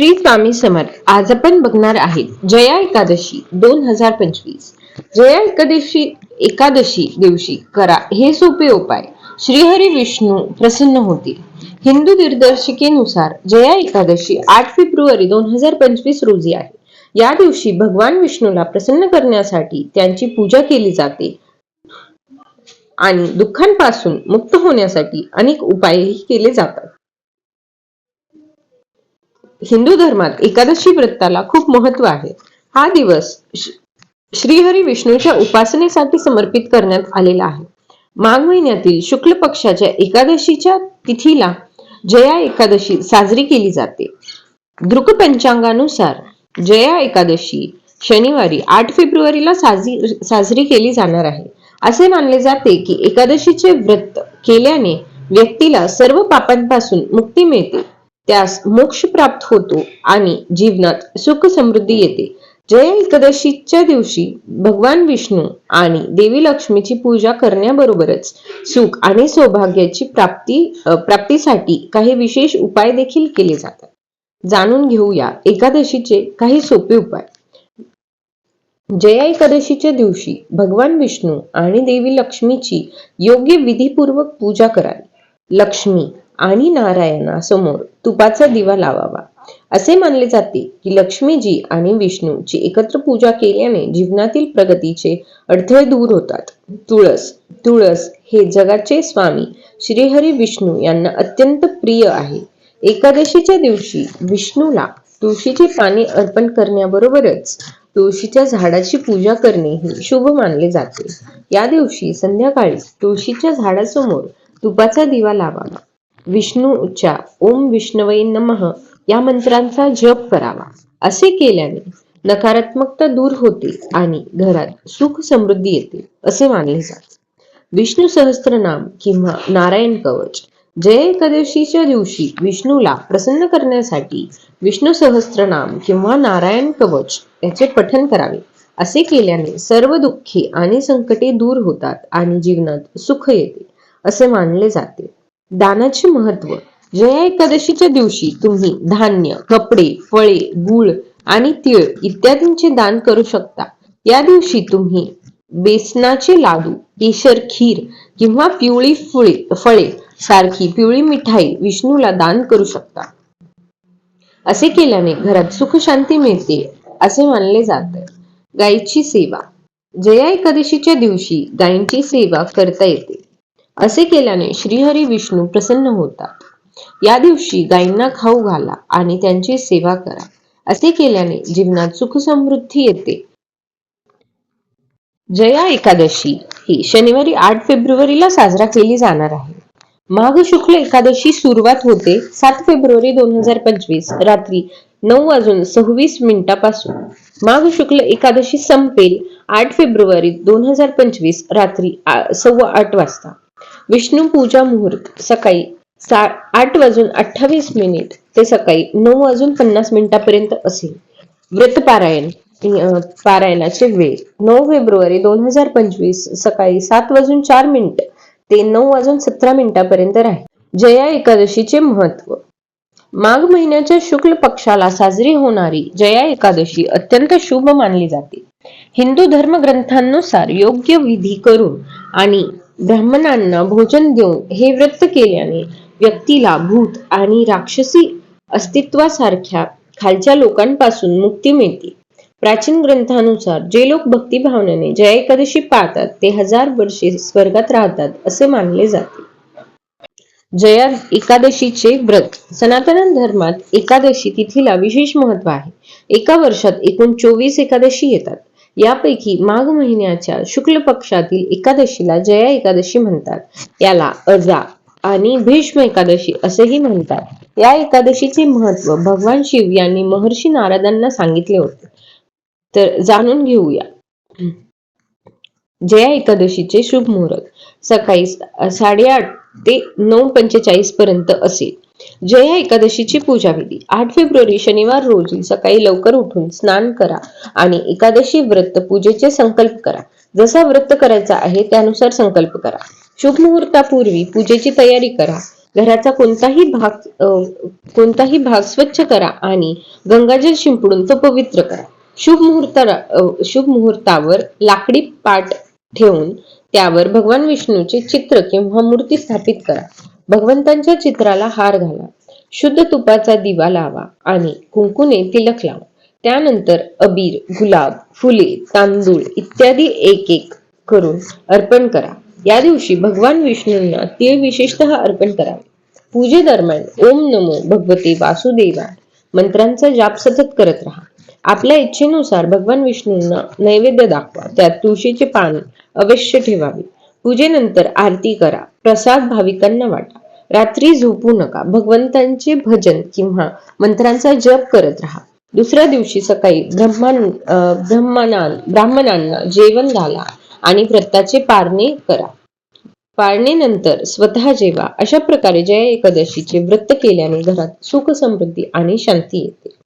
श्री स्वामी समर्थ. आज आपण बघणार आहेत जया एकादशी दोन हजार पंचवीस. जया एकादशी एकादशी दिवशी करा हे सोपे उपाय. श्रीहरी विष्णू प्रसन्न होतील. हिंदू दिग्दर्शिकेनुसार जया एकादशी आठ फेब्रुवारी दोन हजार पंचवीस रोजी आहे. या दिवशी भगवान विष्णूला प्रसन्न करण्यासाठी त्यांची पूजा केली जाते आणि दुःखांपासून मुक्त होण्यासाठी अनेक उपायही केले जातात. हिंदू धर्मात एकादशी व्रताला खूप महत्त्व आहे. हा दिवस श्रीहरी विष्णूच्या उपासनेसाठी समर्पित करण्यात आलेला आहे. माघ महिन्यातील शुक्ल पक्षाच्या एकादशीच्या तिथीला जया एकादशी साजरी केली जाते. दृक पंचांगानुसार जया एकादशी शनिवारी आठ फेब्रुवारीला साजरी साजरी केली जाणार आहे. असे मानले जाते की एकादशीचे व्रत केल्याने व्यक्तीला सर्व पापांपासून मुक्ती मिळते. त्यास मोक्ष प्राप्त होतो आणि जीवनात सुख समृद्धी येते. जय एकादशीच्या दिवशी भगवान विष्णू आणि देवी लक्ष्मीची पूजा करण्याबरोबरच सुख आणि सौभाग्याची प्राप्ती प्राप्तीसाठी काही विशेष उपाय देखील केले जातात. जाणून घेऊया एकादशीचे काही सोपे उपाय. जया एकादशीच्या दिवशी भगवान विष्णू आणि देवी लक्ष्मीची योग्य विधीपूर्वक पूजा करावी. लक्ष्मी आणि नारायणासमोर तुपाचा दिवा लावावा. असे मानले जाते की लक्ष्मीजी आणि विष्णूची एकत्र पूजा केल्याने जीवनातील प्रगतीचे अडथळे दूर होतात. तुळस तुळस हे जगाचे स्वामी श्रीहरी विष्णू यांना अत्यंत प्रिय आहे. एकादशीच्या दिवशी विष्णूला तुळशीची पाने अर्पण करण्याबरोबरच तुळशीच्या झाडाची पूजा करणे ही शुभ मानले जाते. या दिवशी संध्याकाळी तुळशीच्या झाडासमोर तुपाचा दिवा लावावा. विष्णूच्या ओम विष्णवै नमः या मंत्रांचा जप करावा. असे केल्याने नकारात्मकता दूर होते आणि घरात सुख समृद्धी येते असे मानले जाते. विष्णू सहस्त्रनाम किंवा नारायण कवच जय एकादशीच्या दिवशी विष्णूला प्रसन्न करण्यासाठी विष्णू सहस्त्रनाम किंवा नारायण कवच याचे पठन करावे. असे केल्याने सर्व दुःखे आणि संकटे दूर होतात आणि जीवनात सुख येते असे मानले जाते. दानाचे महत्त्व. जया एकादशीच्या दिवशी तुम्ही धान्य कपडे फळे गुळ आणि तीळ इत्यादींचे दान करू शकता. या दिवशी तुम्ही बेसनाचे लाडू केशर खीर किंवा पिवळी फुळे फळे सारखी पिवळी मिठाई विष्णूला दान करू शकता. असे केल्याने घरात सुख शांती मिळते असे मानले जाते. गायीची सेवा. जया एकादशीच्या दिवशी गायींची सेवा करता येते. असे केल्याने श्रीहरी विष्णू प्रसन्न होतात या दिवशी गायींना खाऊ घाला आणि त्यांची सेवा करा. असे केल्याने जीवनात सुख समृद्धी येते. जया एकादशी ही शनिवारी आठ फेब्रुवारीला साजरा केली जाणार आहे. माघ शुक्ल एकादशी सुरुवात होते सात फेब्रुवारी दोन हजार पंचवीस रात्री नऊ वाजून सव्वीस मिनिटापासून. माघ शुक्ल एकादशी संपेल आठ फेब्रुवारी दोन हजार पंचवीस रात्री सव्वा आठ वाजता. विष्णू पूजा मुहूर्त सकाळी सा आठ वाजून अठ्ठावीस मिनिट ते सकाळी नऊ वाजून पन्नास मिनिटापर्यंत असेल. व्रत पारायण पारायणाचे वेळ नऊ फेब्रुवारी दोन हजार पंचवीस सकाळी सात वाजून चार मिनिट ते नऊ वाजून सतरा मिनिटापर्यंत राहील. जया एकादशीचे महत्त्व. माघ महिन्याच्या शुक्ल पक्षाला साजरी होणारी जया एकादशी अत्यंत शुभ मानली जाते. हिंदू धर्मग्रंथांनुसार योग्य विधी करून आणि ब्राह्मणांना भोजन देऊन हे व्रत केल्याने व्यक्तीला भूत आणि राक्षसी अस्तित्वासारख्या खालच्या लोकांपासून मुक्ती मिळते. प्राचीन ग्रंथानुसार जे लोक भक्तिभावनेने जया एकादशी पाळतात ते हजार वर्षे स्वर्गात राहतात असे मानले जाते. जया एकादशीचे व्रत. सनातन धर्मात एकादशी तिथीला विशेष महत्त्व आहे. एका वर्षात एकूण चोवीस एकादशी येतात. यापैकी माघ महिन्याच्या शुक्ल पक्षातील एकादशीला जया एकादशी म्हणतात. याला अजा आणि भीष्म एकादशी असेही म्हणतात. या एकादशीचे महत्त्व भगवान शिव यांनी महर्षी नारदांना सांगितले होते. तर जाणून घेऊया. जया एकादशीचे शुभ मुहूर्त सकाळी साडेआठ ते नऊ पंचेचाळीस पर्यंत असेल. जया एकादशीची पूजा विधी. आठ फेब्रुवारी शनिवार रोजी सकाळी लवकर उठून स्नान करा आणि एकादशी व्रत पूजेचे संकल्प करा. जसा व्रत करायचा आहे त्यानुसार संकल्प करा. शुभ मुहूर्तापूर्वी पूजेची तयारी करा. घराचा कोणताही भाग कोणताही भाग स्वच्छ करा आणि गंगाजल शिंपडून तो पवित्र करा. शुभ मुहूर्त शुभ मुहूर्तावर लाकडी पाट ठेवून त्यावर भगवान विष्णूचे चित्र किंवा मूर्ती स्थापित करा. भगवंतांच्या चित्राला हार घाला. शुद्ध तुपाचा दिवा लावा आणि कुंकुने तिलक लावा. त्यानंतर अबीर गुलाब फुले तांदूळ इत्यादी एक एक करून अर्पण करा. या दिवशी भगवान विष्णूंना तीळ विशेषतः अर्पण करावे पूजेदरम्यान ओम नमो भगवते वासुदेवा मंत्रांचा जाप सतत करत राहा. आपल्या इच्छेनुसार भगवान विष्णूंना नैवेद्य दाखवा. त्यात तुळशीचे पान अवश्य ठेवावे. पूजेनंतर आरती करा. प्रसाद भाविकांना वाटा. रात्री झोपू नका. भगवंतांचे भजन किंवा मंत्रांचा जप करत राहा. दुसऱ्या दिवशी सकाळी ब्रह्मान अं, ब्राह्मणांना जेवण घाला आणि व्रताचे पारणे करा. पाळणेनंतर स्वतः जेवा. अशा प्रकारे जया एकादशीचे व्रत केल्याने घरात सुख समृद्धी आणि शांती येते.